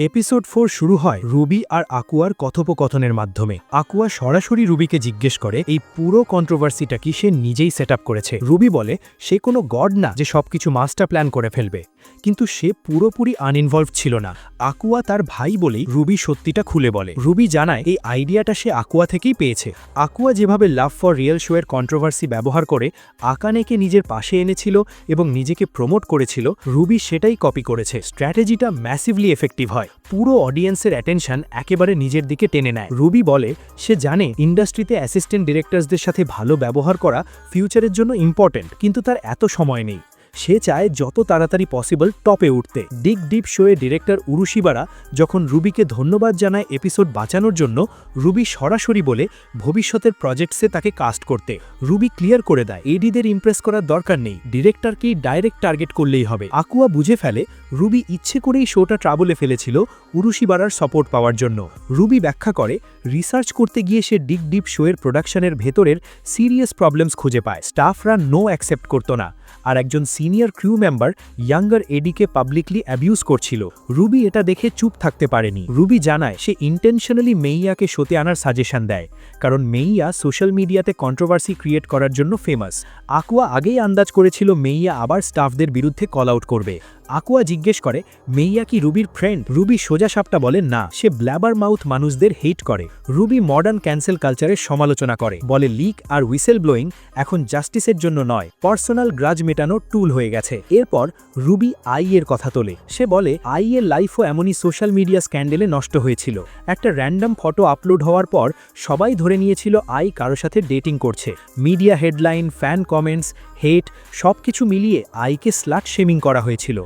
Episode four শুরু হয় Ruby আর আকুয়ার কথোপকথনের মাধ্যমে। আকুয়া সরাসরি রুবিকে জিজ্ঞেস করে, এই পুরো কন্ট্রোভার্সিটা কি সে নিজেই সেট করেছে? রুবি বলে, সে কোনো গড না যে সবকিছু মাস্টার প্ল্যান করে ফেলবে। কিন্তু সে পুরোপুরি আনইনভলভ ছিল না। আকুয়া তার ভাই বলেই রুবি সত্যিটা খুলে বলে। রুবি জানায়, এই আইডিয়াটা সে আকুয়া থেকেই পেয়েছে। আকুয়া যেভাবে লাভ ফর রিয়েল শোয়ের কন্ট্রোভার্সি ব্যবহার করে, আকানেকে নিজের পাশে এনেছিল এবং নিজেকে প্রমোট করেছিল, রুবি সেটাই কপি করেছে। স্ট্র্যাটেজিটা ম্যাসিভলি এফেক্টিভ হয়। পুরো অডিয়েন্সের অ্যাটেনশন একেবারে নিজের দিকে টেনে নেয়। রুবি বলে, সে জানে ইন্ডাস্ট্রিতে অ্যাসিস্ট্যান্ট ডিরেক্টরসদের সাথে ভালো ব্যবহার করা ফিউচারের জন্য ইম্পর্টেন্ট কিন্তু তার এত সময় নেই। সে চায় যত তাড়াতাড়ি পসিবল টপে উঠতে। ডিগ ডিপ শোয়ে ডিরেক্টর উরুশিবারা যখন রুবিকে ধন্যবাদ জানায় এপিসোড বাঁচানোর জন্য, রুবি সরাসরি বলে ভবিষ্যতের প্রজেক্টসে তাকে কাস্ট করতে। রুবি ক্লিয়ার করে দেয় এডিদের ইমপ্রেস করার দরকার নেই ডিরেক্টরকেই ডাইরেক্ট টার্গেট করলেই হবে। আকুয়া বুঝে ফেলে, রুবি ইচ্ছে করেই শোটা ট্রাবলে ফেলেছিল উরুশিবারার সাপোর্ট পাওয়ার জন্য। রুবি ব্যাখ্যা করে রিসার্চ করতে গিয়ে সে ডিগ ডিপ শোয়ের প্রোডাকশনের ভেতরের সিরিয়াস প্রবলেমস খুঁজে পায়। স্টাফরা নো অ্যাকসেপ্ট করতো না। আর একজন সিনিয়র ক্রিউ মেম্বার ইয়াঙ্গার এডিকে পাবলিকলি অ্যাবিউজ করছিল। রুবি এটা দেখে চুপ থাকতে পারেনি। রুবি জানায়, সে ইন্টেনশনালি মেইয়াকে সতে আনার সাজেশন দেয়, কারণ মেইয়া সোশ্যাল মিডিয়াতে কন্ট্রোভার্সি ক্রিয়েট করার জন্য ফেমাস আকুয়া আগেই আন্দাজ করেছিল মেইয়া আবার স্টাফদের বিরুদ্ধে কল আউট করবে। আকুয়া জিজ্ঞেস করে, মেইয়া কি রুবির ফ্রেন্ড রুবি সোজা সাপটা বলে, না। সে ব্ল্যাবার মাউথ মানুষদের হেট করে। রুবি মডার্ন ক্যান্সেল কালচারের সমালোচনা করে। বলে, লিক আর হুইসেল ব্লোয়িং এখন জাস্টিসের জন্য নয় পার্সোনাল গ্রাজ মেটানো টুল হয়ে গেছে। এরপর রুবি আই এর কথা তোলে। সে বলে আই এর লাইফও এমনই সোশ্যাল মিডিয়া স্ক্যান্ডেলে নষ্ট হয়েছিল। একটা র্যান্ডম ফটো আপলোড হওয়ার পর সবাই ধরে নিয়েছিল আই কারও সাথে ডেটিং করছে। Media headline fan comments hate সবকিছু মিলিয়ে আইকে স্লাট শেমিং করা হয়েছিল।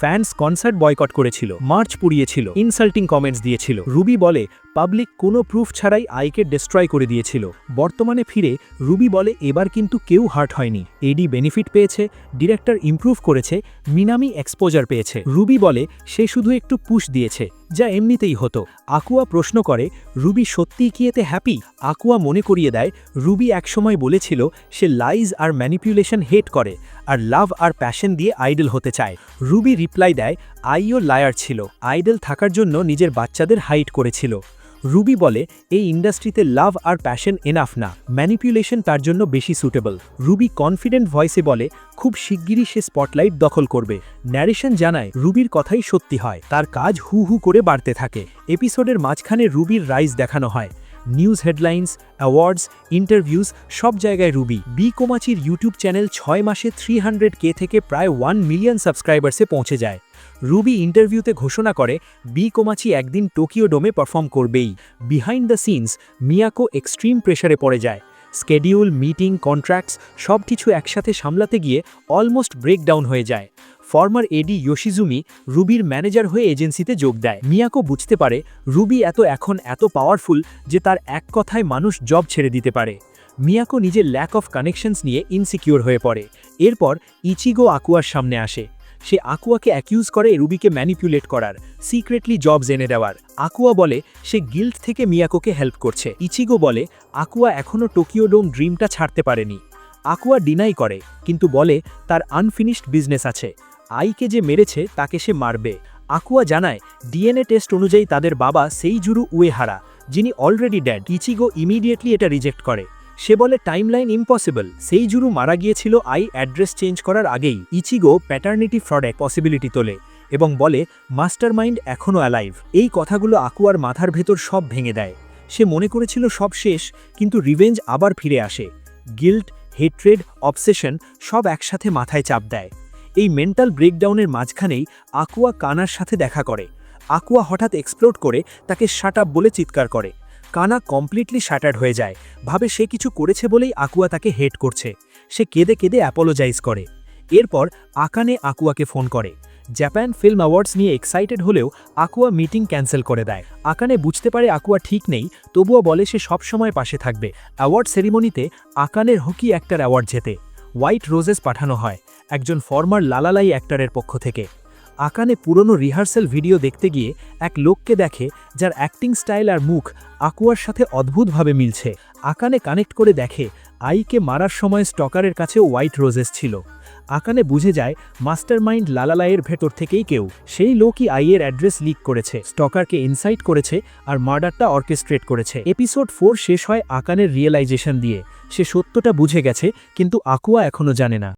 ফ্যান্স কনসার্ট বয়কট করেছিল মার্চ পুড়িয়েছিল ইনসাল্টিং কমেন্টস দিয়েছিল। রুবি বলে পাবলিক কোনো প্রুফ ছাড়াই আইকে ডিস্ট্রয় করে দিয়েছিল। বর্তমানে ফিরে রুবি বলে এবার কিন্তু কেউ হার্ট হয়নি। এডি বেনিফিট পেয়েছে, ডিরেক্টর ইমপ্রুভ করেছে, মিনামি এক্সপোজার পেয়েছে। রুবি বলে সে শুধু একটু পুশ দিয়েছে, যা এমনিতেই হতো। আকুয়া প্রশ্ন করে, রুবি সত্যিই কি এতে হ্যাপি? আকুয়া মনে করিয়ে দেয়, রুবি একসময় বলেছিল, সে লাইজ আর ম্যানিপুলেশন হেট করে, আর লাভ আর প্যাশন দিয়ে আইডল হতে চায়। রুবি রিপ্লাই দেয়, আইও লায়ার ছিল। আইডল থাকার জন্য নিজের বাচ্চাদের হাইট করেছিল। রুবি বলে, এই ইন্ডাস্ট্রিতে লাভ আর প্যাশন এনাফ না, ম্যানিপুলেশন তার জন্য বেশি সুটেবল। রুবি কনফিডেন্ট ভয়েসে বলে, খুব শিগগিরই সে স্পটলাইট দখল করবে। ন্যারেশন জানায়, রুবির কথাই সত্যি হয়, তার কাজ হু হু করে বাড়তে থাকে। এপিসোডের মাঝখানে রুবির রাইজ দেখানো হয়। নিউজ হেডলাইন্স, অ্যাওয়ার্ডস ইন্টারভিউজ সব জায়গায় রুবি। বি কোমাচির ইউটিউব চ্যানেল ছয় মাসে থ্রি কে থেকে প্রায় ওয়ান মিলিয়ন সাবস্ক্রাইবার্সে পৌঁছে যায়। রুবি ইন্টারভিউতে ঘোষণা করে, বি কোমাচি একদিন টোকিও ডোমে পারফর্ম করবেই। Behind the scenes, Miyako extreme প্রেশারে পড়ে যায়। স্কেডিউল, মিটিং, কন্ট্রাক্টস সব কিছু একসাথে সামলাতে গিয়ে অলমোস্ট ব্রেকডাউন হয়ে যায়। ফর্মার এডি ইয়োশিজুমি রুবির ম্যানেজার হয়ে এজেন্সিতে যোগ দেয়। মিয়াকো বুঝতে পারে, রুবি এত এখন এত পাওয়ারফুল যে তার এক কথায় মানুষ জব ছেড়ে দিতে পারে। মিয়াকো নিজের ল্যাক অফ কানেকশনস নিয়ে ইনসিকিউর হয়ে পড়ে। এরপর ইচিগো আকুয়ার সামনে আসে। সে আকুয়াকে অ্যাকিউজ করে রুবিকে ম্যানিপুলেট করার সিক্রেটলি জবস এনে দেওয়ার। আকুয়া বলে, সে গিল্ড থেকে মিয়াকোকে হেল্প করছে। ইচিগো বলে, আকুয়া এখনও টোকিও ডোম ড্রিমটা ছাড়তে পারেনি। আকুয়া ডিনাই করে, কিন্তু বলে, তার আনফিনিশড বিজনেস আছে। আইকে যে মেরেছে, তাকে সে মারবে। আকুয়া জানায় ডিএনএ টেস্ট অনুযায়ী তাদের বাবা সেই জুরু উয়েহারা, যিনি অলরেডি ড্যাড ইচিগো ইমিডিয়েটলি এটা রিজেক্ট করে। সে বলে টাইমলাইন ইম্পসিবল সেই জুরু মারা গিয়েছিল আই অ্যাড্রেস চেঞ্জ করার আগেই। ইচিগো প্যাটার্নিটি ফ্রডে পসিবিলিটি তোলে এবং বলে মাস্টার মাইন্ড এখনও অ্যালাইভ এই কথাগুলো আকুয়ার মাথার ভেতর সব ভেঙে দেয়। সে মনে করেছিল সব শেষ, কিন্তু রিভেঞ্জ আবার ফিরে আসে। গিল্ট হেট্রেড অবসেশন সব একসাথে মাথায় চাপ দেয়। এই মেন্টাল ব্রেকডাউনের মাঝখানেই আকুয়া কানার সাথে দেখা করে। আকুয়া হঠাৎ এক্সপ্লোড করে, তাকে শাট আপ বলে চিৎকার করে। কানা কমপ্লিটলি শ্যাটার্ড হয়ে যায়। ভাবে সে কিছু করেছে বলেই আকুয়া তাকে হেট করছে। সে কেঁদে কেঁদে অ্যাপোলোজাইজ করে। এরপর আকানে আকুয়াকে ফোন করে। জাপান ফিল্ম অ্যাওয়ার্ডস নিয়ে এক্সাইটেড হলেও আকুয়া মিটিং ক্যান্সেল করে দেয়। আকানে বুঝতে পারে আকুয়া ঠিক নেই, তবুও বলে সে সবসময় পাশে থাকবে। অ্যাওয়ার্ড সেরিমনিতে আকানের হকি অ্যাক্টার অ্যাওয়ার্ড জেতে। হোয়াইট রোজেস পাঠানো হয়। একজন ফর্মার লালালাই অ্যাক্টারের পক্ষ থেকে। আকানে পুরনো রিহার্সাল ভিডিও দেখতে গিয়ে এক লোককে দেখে, যার অ্যাক্টিং স্টাইল আর মুখ আকুয়ার সাথে অদ্ভুতভাবে মিলছে। আকানে কানেক্ট করে দেখে, আইকে মারার সময় স্টকারের কাছে হোয়াইট রোজেস ছিল। আকানে বুঝে যায়, মাস্টারমাইন্ড লালালাইয়ের ভেতর থেকেই কেউ। সেই লোকই আইয়ের অ্যাড্রেস লিক করেছে, স্টকারকে ইনসাইট করেছে আর মার্ডারটা অর্কেস্ট্রেট করেছে। এপিসোড ফোর শেষ হয় আকানের রিয়েলাইজেশন দিয়ে। সে সত্যটা বুঝে গেছে, কিন্তু আকুয়া এখনও জানে না।